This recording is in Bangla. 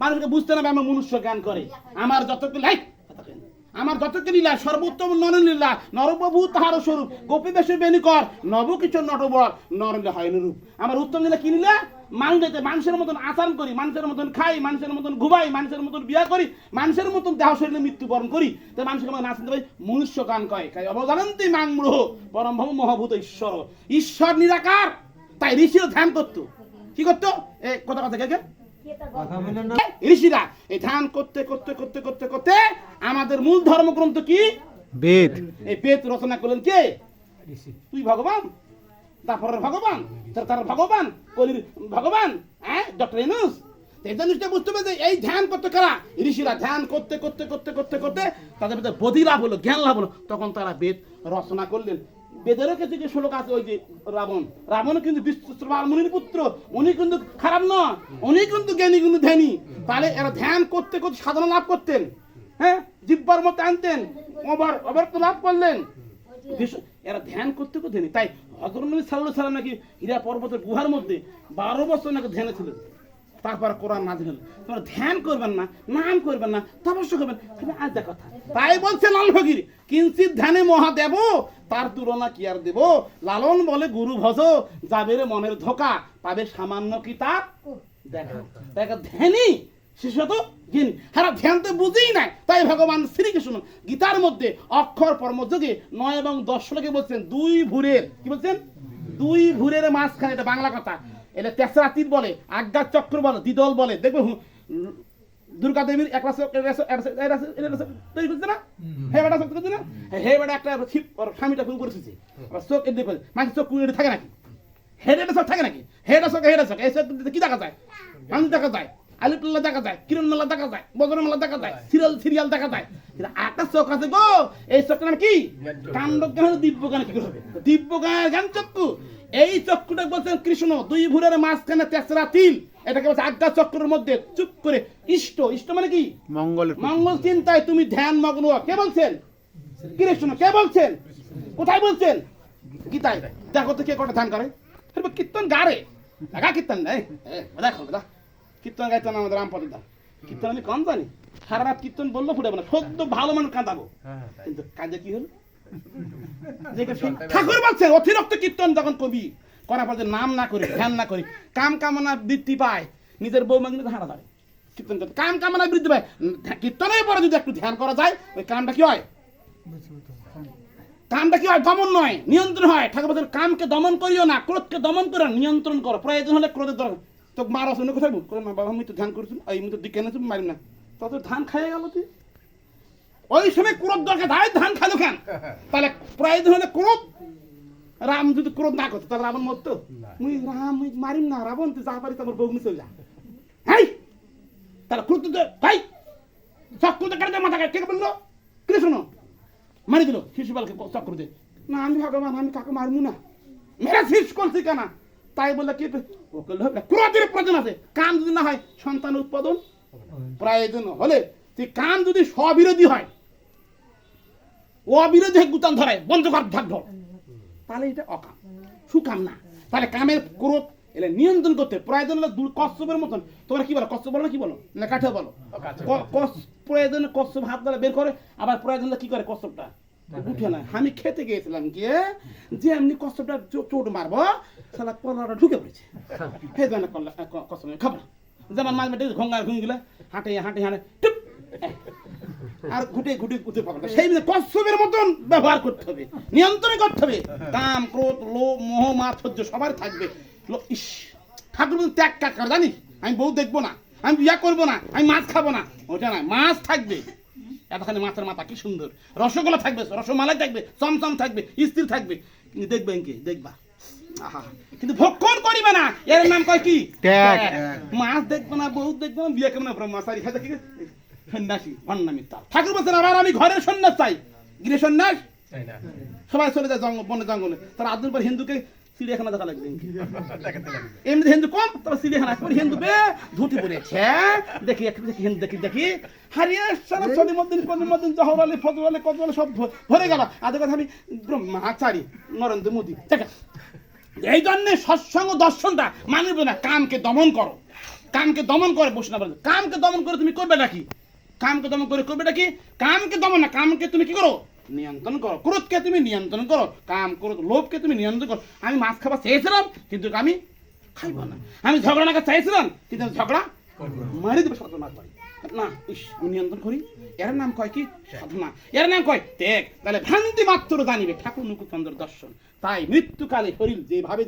মানুষকে বুঝতে না আমার মনুষ্য জ্ঞান করে। আমার যতকে লাইক আমার যতকে লীলা, সর্বোত্তম নরলীলা নরপ্রভু তাহার স্বরূপ, গোপী বেশে বেনিকর নব কিশোর নটবর নরলে হয় রূপ। আমার উত্তম লীলা কি লীলা? মানুষ মানুষের মতন আচরণ করি, মানুষের মতন খাই, মানুষের মতন ঘুমাই, মানুষের মতন বিয়া করি, মানুষের মতন দেহ শরীরে মৃত্যুবরণ করি। তাই মানুষের মতন নাচতে পারি মনুষ্য গান কয় কাই অবজানন্তি মাংমূঢ় পরম ভব মহাভূত ঈশ্বর। ঈশ্বর নিরাকার, তাই ঋষিও ধ্যান করতো। কি করতো? এ, কথা কথা কে কে? ঋষিরা এই ধ্যান করতে করতে করতে করতে করতে আমাদের মূল ধর্মগ্রন্থ কি? বেদ। এই বেদ রচনা করলেন কে? তুই ভগবান? তারপর ভগবান? তার ভগবান? কলির ভগবান? হ্যাঁ ডক্টর ইনুস এই জিনিসটা বুঝতে পারছে এই ধ্যান করতে কারা? ঋষিরা ধ্যান করতে করতে করতে করতে করতে তাদের ভিতরে বোধি লাভ হলো জ্ঞান লাভ হলো তখন তারা বেদ রচনা করলেন। বেদেরও কিছু কিছু শ্লোক আছে ওই যে রাবণ। রাবণ কিন্তু মুনির পুত্র উনি কিন্তু খারাপ নয়। উনি কিন্তু জ্ঞানী, কিন্তু ধ্যানী। তাহলে এরা ধ্যান করতে করতে সাধনা লাভ করতেন। হ্যাঁ? জিব্বার মতো আনতেন। অবার অবর্ত লাভ করলেন। এরা ধ্যান করতে করতে নি তাই হজরত নবী সাল্লাল্লাহু সাল্লাম নাকি হীরা পর্বতের গুহার মধ্যে বারো বছর নাকি ধ্যানে ছিলেন। তারপর কোরআন নাজিল হলো। তোমরা ধ্যান করবেন না, নাম করবেন না, তপস্যা করবেন। আজ কথা। তাই বলছে লাল ফকির কিঞ্চিত ধ্যানে মহাদেব তার তুলনা কি আর দেব? লালন বলে গুরু ভজ যাবে মনের ধোকা, পাবে সামান্য কিতাব। দেখা দেখা হারা ধ্যান তো বুঝেই নাই। তাই ভগবান শ্রীকৃষ্ণ গীতার মধ্যে অক্ষর পরমযোগে নয় এবং দশ শ্লোকে বলছেন, দুই ভুরের, কি বলছেন? দুই ভুরের মাঝখানে, এটা বাংলা কথা। এটা তেসরা তীর বলে, আজ্ঞা চক্র বলে, দ্বিদল বলে, দেখবে দুর্গা দেবীর এক রাস তৈরি করছে না? হে বেটা শক্তি করছে না? হে বেটা একটা ছিপ স্বামীটা ফুল করে এসেছে আবার চোখ এদিকে করে মাঝে চোখ কুড়ি থাকে নাকি? হেডেটা সব থাকে নাকি? হেডা চোখ হেডা চোখ। এই কি দেখা যায়? মানুষ দেখা যায়। আলিপুল্লা দেখা যায় দেখা যায় দেখা যায় সিরিয়াল সিরিয়াল দেখা যায়। কিন্তু চোখ আছে গো এই কি? কাণ্ড জ্ঞান দিব্য জ্ঞান কি দিব্য জ্ঞান চক্ষু এই চক্ষুটা বলছেন কৃষ্ণ দুই ভুরের মাঝখানে তেসরা তিল। এটাকে বলছে আজ্ঞা চক্রের মধ্যে চুপ করে ইষ্ট ইষ্ট মানে কি? মঙ্গল মঙ্গল চিন্তায় তুমি ধ্যান মগ্ন। কে বলছেন? কৃষ্ণ কে বলছেন? কোথায় বলছেন? গীতায় দেখো তো কে কটা ধ্যান করে। কীর্তন গারে। দেখা কীর্তন নেই? দেখো দাদা কীর্তন গাইতো না আমাদের রামপদ দা। কীর্তন আমি কম জানি। সারা রাত কীর্তন বলল ফুটে না। সদ্য ভালো মানুষ কাঁদাবো। কিন্তু কাজে কি হলো? ঠাকুর বলছে অতিরিক্ত কীর্তন যখন কবি করার পর নাম না করি ধ্যান না করি কাম কামনা বৃদ্ধি পায় নিজের বউ মাগনি হারা ধরে। কীর্তন করতে কাম কামনা বৃদ্ধি পায়। কীর্তনের পরে যদি একটু ধ্যান করা যায় ওই কামটা কি হয়? কামটা কি হয়? দমন নয় নিয়ন্ত্রণ হয়। ঠাকুর কামকে দমন করিও না ক্রোধকে দমন করো নিয়ন্ত্রণ করো। প্রয়োজন হলে ক্রোধের দরকার তো মারা শুনে কোথায় বল করে না বাবা আমি তো ধ্যান করছি এই আমি তো দিকে এনেছি মারি না। তত ধান খাইয়ে গেল তুই? ওই সময় ক্রোধ দরকার তাই ধান খালো কেন? তাহলে প্রয়োজন হলে ক্রোধ রাম যদি ক্রোধ না করতো তাহলে রাবণ মরতো? মুই রাম মুই মারিম না রাবণ তুই যা পারি তোমার বউনি চলে যা। তাহলে ক্রোধ তো ভাই চক্র তো কাটে মাথা কাটে কে বলল? কৃষ্ণ। মারি দিল শিশুপালকে চক্র দে না আমি ভগবান আমি কাকে মারমু না। মেরা শেষ করছি কেনা? তাই বলে কি ওকে লোক ক্রোধের প্রয়োজন আছে। কাম যদি না হয় সন্তান উৎপাদন। প্রয়োজন হলে তুই কাম যদি স্ববিরোধী হয় অবিরোধী হয়ে গুতান ধরায় বন্ধ কর ঢাক ঢোক তাহলে এটা অকাম। সুকাম না। তাহলে কামের ক্রোধ এলে নিয়ন্ত্রণ করতে প্রয়োজন হলে দূর কচ্ছপের মতন। তোমরা কি বলো? কচ্ছপ বলো না কি বলো? না কাঠে বলো? প্রয়োজনে কচ্ছপ হাত দ্বারা বের করে আবার প্রয়োজন হলে কি করে কচ্ছপটা? উঠে না। আমি খেতে গিয়েছিলাম গিয়ে যে এমনি চো- চোট মারবো সালা কলাটা ঢুকে পড়েছে। হে জানে কল্লা কচ্ছপ খাব যেমন মাঝে মাঝে ঘঙ্গার ঘুমিয়ে গেলে হাঁটে হাঁটে হাঁটে টুপ আর ঘুটে ঘুটে ঘুটে পাবে সেই মিলে কচ্ছপের মতন ব্যবহার করতে হবে নিয়ন্ত্রণ করতে হবে। কাম ক্রোধ লোভ মোহ মাধুর্য সবার থাকবে। লো- ইস ঠাকুর ত্যাগ কাজ করে জানিস? আমি বউ দেখব না আমি বিয়া করব না আমি মাছ খাব না। ওটা না মাছ থাকবে। এতখানি মাছের মাথা কি সুন্দর। রসগোল্লা থাকবে রসমালাই থাকবে চমচম থাকবে স্থির থাকবে। কিন্তু দেখবেন কি দেখবা। কিন্তু ভক্ষণ করিবে না। এর নাম কয় কি? মাছ দেখব না বউ দেখব না বিয়ে কেমন ব্রহ্মচারী। খাতে কি সন্ন্যাসী ভণ্ডামি তার ঠাকুর বলছেন আবার আমি ঘরের সন্ন্যাস চাই। সন্ন্যাস? সবাই চলে যায় জঙ্গল বনে জঙ্গলে। তার আদুর পর হিন্দুকে চিড়িয়াখানা দেখা লাগবে। এমনি হিন্দু কম তবে চিড়িয়াখানা। পরে হিন্দু বে ধুতি পরেছে দেখি দেখি হিন্দু দেখি দেখি। হারিয়ে সারা মন্দির জহরালি ফজরালি কজরালি সব ভরে গেল। আদের কথা আমি ব্রহ্মাচারী নরেন্দ্র মোদী। আছে এই জন্যে সৎসঙ্গ দর্শনটা মানবে না। কামকে দমন করো। কামকে দমন করে বসে না কামকে দমন করে তুমি করবে নাকি? কামকে দমন করে করবে নাকি কামকে দমন না, কামকে তুমি কি করো? নিয়ন্ত্রণ করো। ক্রোধকে তুমি নিয়ন্ত্রণ করো। কাম, ক্রোধ, লোভকে তুমি নিয়ন্ত্রণ করো। আমি মাছ খাবার চেয়েছিলাম, কিন্তু আমি খাইব না। আমি ঝগড়া না চাইছিলাম, কিন্তু ঝগড়া মারি দেবে সাধনা করি। না, ইস, আমি নিয়ন্ত্রণ করি। এর নাম কয় কি? সাধনা। এর নাম কয়? ত্যাগ। তাহলে ভ্রান্তি মাত্র জানিবে ঠাকুর নুকুচন্দ্র দর্শন। তাই মৃত্যুকালে শরীর যেভাবে